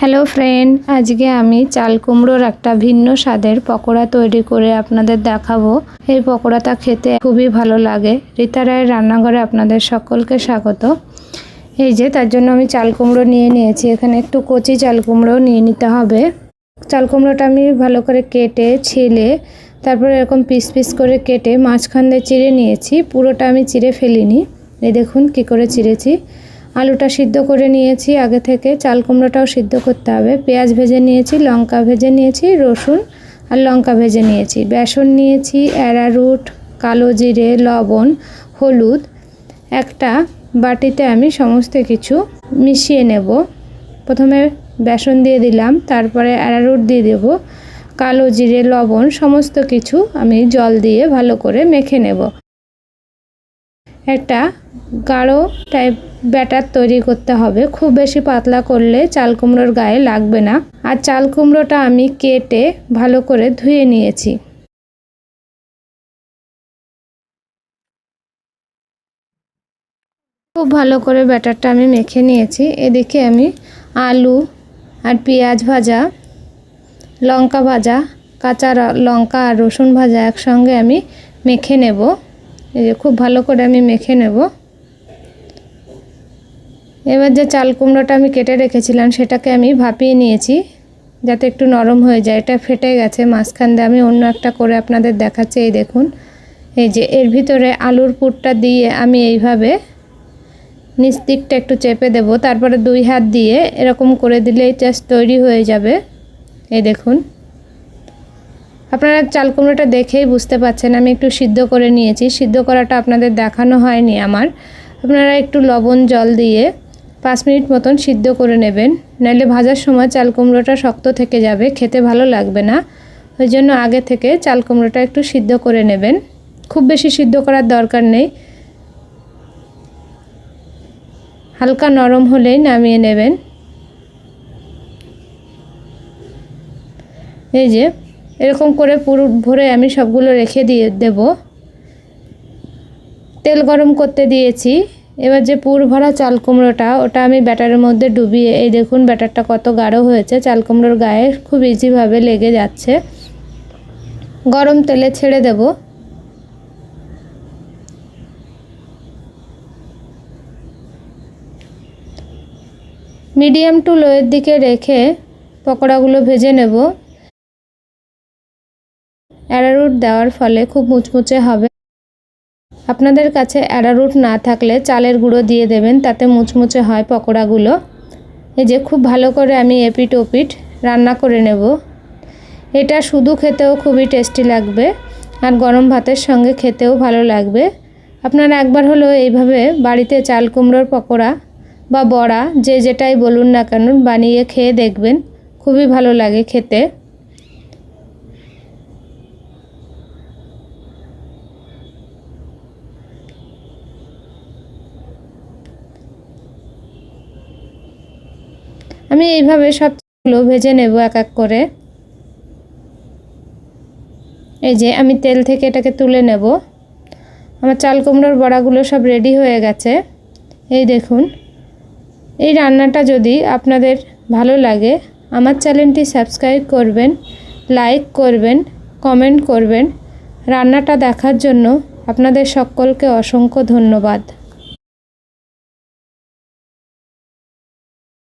Hello friend, আজকে আমি চাল কুমড়োর একটা ভিন্ন স্বাদের পকোড়া তৈরি করে আপনাদের দেখাবো। এই পকোড়াটা খেতে খুবই ভালো লাগে। রীতা রায়ের রান্নাঘরে আপনাদের সকলকে স্বাগত। এই যে, তার জন্য আমি চাল কুমড়ো নিয়ে নিয়েছি। এখানে একটু কচি চাল কুমড়ো নিয়ে নিতে হবে। চাল কুমড়োটা আমি ভালো করে কেটে, ছিলে, তারপরে এরকম পিস পিস করে কেটে মাঝখান দিয়ে চিড়ে নিয়েছি। পুরোটা আমি চিড়ে ফেলিনি। এই দেখুন কি করে চিড়েছি। আলুটা সিদ্ধ করে নিয়েছি, আগে থেকে চাল কুমড়োটাও সিদ্ধ করতে হবে। পেঁয়াজ ভেজে নিয়েছি, লঙ্কা ভেজে নিয়েছি, রসুন আর লঙ্কা ভেজে নিয়েছি। বেসন নিয়েছি অ্যারারুট কালো জিরে, লবণ, হলুদ, একটা বাটিতে আমি সমস্ত কিছু মিশিয়ে নেব। প্রথমে বেসন দিয়ে দিলাম, তারপরে অ্যারারুট দিয়ে দেব, কালো জিরে, লবণ, সমস্ত কিছু আমি জল দিয়ে ভালো করে মেখে নেব। একটা গাঢ় টাইপ ব্যাটার তৈরি করতে হবে। খুব বেশি পাতলা করলে চাল কুমড়োর গায়ে লাগবে না। আর চাল কুমড়োটা আমি কেটে ভালো করে ধুয়ে নিয়েছি। খুব ভালো করে ব্যাটারটা আমি মেখে নিয়েছি। এদিকে আমি আলু আর পেঁয়াজ ভাজা, লঙ্কা ভাজা, কাঁচা লঙ্কা আর রসুন ভাজা একসঙ্গে আমি মেখে নেব। খুব ভালো করে আমি মেখে নেব। এবার যে চাল কুমড়োটা আমি কেটে রেখেছিলাম, সেটাকে আমি ভাপিয়ে নিয়েছি, যাতে একটু নরম হয়ে যায়। এটা ফেটে গেছে, মাঝখান দিয়ে আমি অন্য একটা করে আপনাদের দেখাচ্ছি। এই দেখুন, এই যে এর ভিতরে আলুর পুরটা দিয়ে আমি এইভাবে নিচ দিকটা একটু চেপে দেব। তারপরে দুই হাত দিয়ে এরকম করে দিলেই জাস্ট তৈরি হয়ে যাবে। এই দেখুন আপনারা চাল কুমড়োটা দেখেই বুঝতে পাচ্ছেন, আমি একটু সিদ্ধ করে নিয়েছি। সিদ্ধ করাটা আপনাদের দেখানো হয়নি আমার। আপনারা একটু লবণ, জল দিয়ে পাঁচ মিনিট মতন সিদ্ধ করে নেবেন। নাহলে ভাজার সময় চাল কুমড়োটা শক্ত থেকে যাবে, খেতে ভালো লাগবে না। ওই জন্য আগে থেকে চাল কুমড়োটা একটু সিদ্ধ করে নেবেন। খুব বেশি সিদ্ধ করার দরকার নেই। হালকা নরম হলেই নামিয়ে নেবেন। এই যে এরকম করে পুরো ভরে আমি সবগুলো রেখে দিয়ে দেব। তেল গরম করতে দিয়েছি। এবার যে পুর ভরা চাল কুমড়োটা, ওটা আমি ব্যাটারের মধ্যে ডুবিয়ে, এই দেখুন ব্যাটারটা কত গাঢ় হয়েছে, চাল কুমড়োর গায়ে খুব ইজিভাবে লেগে যাচ্ছে। গরম তেলে ছেড়ে দেব। মিডিয়াম টু লোয়ের দিকে রেখে পকোড়াগুলো ভেজে নেব। অ্যারারুট দেওয়ার ফলে খুব মুচমুচে হবে। আপনাদের কাছে অ্যারারুট না থাকলে চালের গুঁড়ো দিয়ে দেবেন, তাতে মুচমুচে হয় পকোড়াগুলো। এই যে খুব ভালো করে আমি এপিট ওপিট রান্না করে নেব। এটা শুধু খেতেও খুবই টেস্টি লাগবে আর গরম ভাতের সঙ্গে খেতেও ভালো লাগবে। আপনারা একবার হলো এইভাবে বাড়িতে চাল কুমড়োর পকোড়া বা বড়া, যে যেটাই বলুন না কেন, বানিয়ে খেয়ে দেখবেন। খুবই ভালো লাগে খেতে। আমি এইভাবে সবগুলো ভেজে নেব এক এক করে। এই যে আমি তেল থেকে এটাকে তুলে নেব। আমার চাল কুমড়োর বড়াগুলো সব রেডি হয়ে গেছে। এই দেখুন, এই রান্নাটা যদি আপনাদের ভালো লাগে, আমার চ্যানেলটি সাবস্ক্রাইব করবেন, লাইক করবেন, কমেন্ট করবেন। রান্নাটা দেখার জন্য আপনাদের সকলকে অসংখ্য ধন্যবাদ।